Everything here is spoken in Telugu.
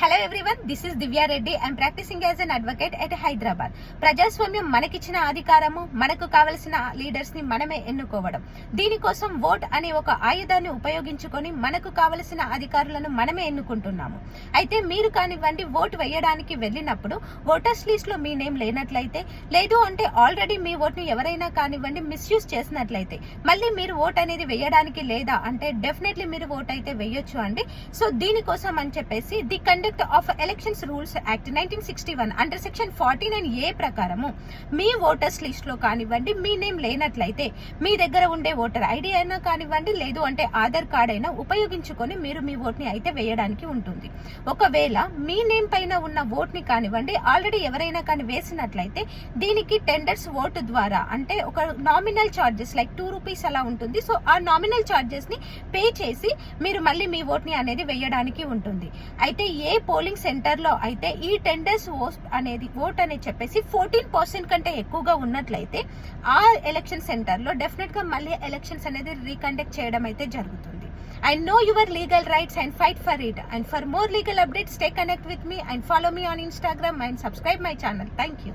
Hello everyone this is Divya Reddy I'm practising as an advocate at Hyderabad ప్రజాస్వామ్యం మనకిచ్చిన అధికారము మనకు కావలసిన లీడర్స్ని మనమే ఎన్నుకోవడం. దీనికోసం ఓట్ అనే ఒక ఆయుధాన్ని ఉపయోగించుకొని మనకు కావలసిన అధికారులను మనమే ఎన్నుకుంటున్నాము. అయితే మీరు కానివ్వండి ఓటు వేయడానికి వెళ్ళినప్పుడు ఓటర్స్ లిస్ట్లో మీ నేమ్ లేనట్లయితే లేదు అంటే ఆల్రెడీ మీ ఓట్ని ఎవరైనా కానివ్వండి మిస్యూజ్ చేసినట్లయితే మళ్ళీ మీరు ఓట్ అనేది వేయడానికి లేదా అంటే డెఫినెట్లీ మీరు ఓట్ అయితే వేయొచ్చు అండి. సో దీనికోసం అని చెప్పేసి the conduct of elections rules act nineteen sixty one under section forty nine A ప్రకారము మీ ఓటర్స్ లిస్ట్లో కానివ్వండి మీ నేమ్ లేనట్లయితే మీ దగ్గర ఉండే ఓటర్ ఐడి అయినా కానివ్వండి లేదు అంటే ఆధార్ కార్డ్ అయినా ఉపయోగించుకొని మీరు మీ ఓట్ని అయితే వేయడానికి ఉంటుంది. ఒకవేళ మీ నేమ్ పైన ఉన్న ఓట్ని కానివ్వండి ఆల్రెడీ ఎవరైనా కానీ వేసినట్లయితే దీనికి టెండర్స్ ఓటు ద్వారా అంటే ఒక nominal charges like two rupees అలా ఉంటుంది. సో ఆ నామినల్ చార్జెస్ని పే చేసి మీరు మళ్ళీ మీ ఓట్ని అనేది వేయడానికి ఉంటుంది. అయితే ఏ పోలింగ్ సెంటర్లో అయితే ఈ టెండర్స్ ఓట్ అనేది ఓట్ అని చెప్పేసి ఫోర్టీన్ పర్సెంట్ కంటే ఎక్కువగా ఉన్నట్లయితే ఆ ఎలక్షన్ సెంటర్లో డెఫినెట్గా మళ్ళీ ఎలక్షన్స్ అనేది రీకండక్ట్ చేయడం అయితే జరుగుతుంది. I know your legal rights and fight for it and for more legal updates stay connect with me and follow me on Instagram and subscribe my channel thank you